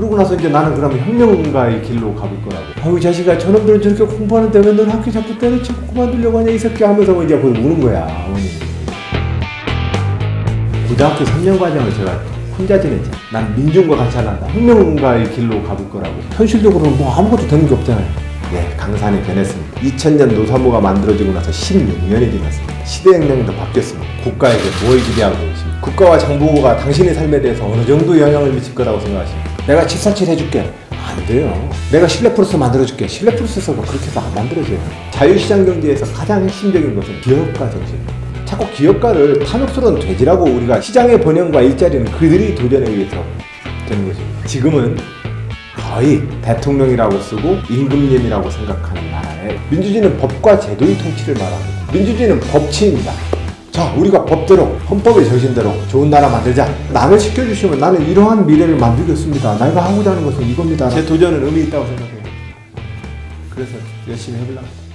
그러고 나서 이제 나는 그러면 혁명가의 길로 가볼 거라고. 이 자식아 저놈들은 저렇게 공부하는데 왜 넌 학교 자꾸 때려치고 그만두려고 하냐 이 새끼 하면서 이제 거기 우는 거야 어머니. 고등학교 3년 과정을 제가 혼자 지냈지. 난 민중과 같이 하란다. 혁명가의 길로 가볼 거라고. 현실적으로는 뭐 아무것도 되는 게 없잖아요. 네, 강산이 변했습니다. 2000년 노사모가 만들어지고 나서 16년이 지났습니다. 시대 혁명도 바뀌었습니다. 국가에게 뭘 기대하고 있습니까? 국가와 정부가 당신의 삶에 대해서 어느 정도 영향을 미칠 거라고 생각하십니까? 내가 747 해줄게. 안 돼요. 내가 실내 프로스 만들어줄게. 실내 프로스에서도 그렇게 해서 안 만들어져요. 자유시장 경제에서 가장 핵심적인 것은 기업가 정신입니다. 자꾸 기업가를 탐욕스러운 돼지라고 우리가 시장의 번영과 일자리는 그들이 도전에 의해서 되는 것입니다. 지금은 거의 대통령이라고 쓰고 임금님이라고 생각하는 나라에 민주주의는 법과 제도의 통치를 말합니다. 민주주의는 법치입니다. 자, 우리가 법대로 헌법의 정신대로 좋은 나라 만들자. 남을 시켜주시면 나는 이러한 미래를 만들겠습니다. 내가 하고자 하는 것은 이겁니다. 제 도전은 의미 있다고 생각해요. 그래서 열심히 해보려고.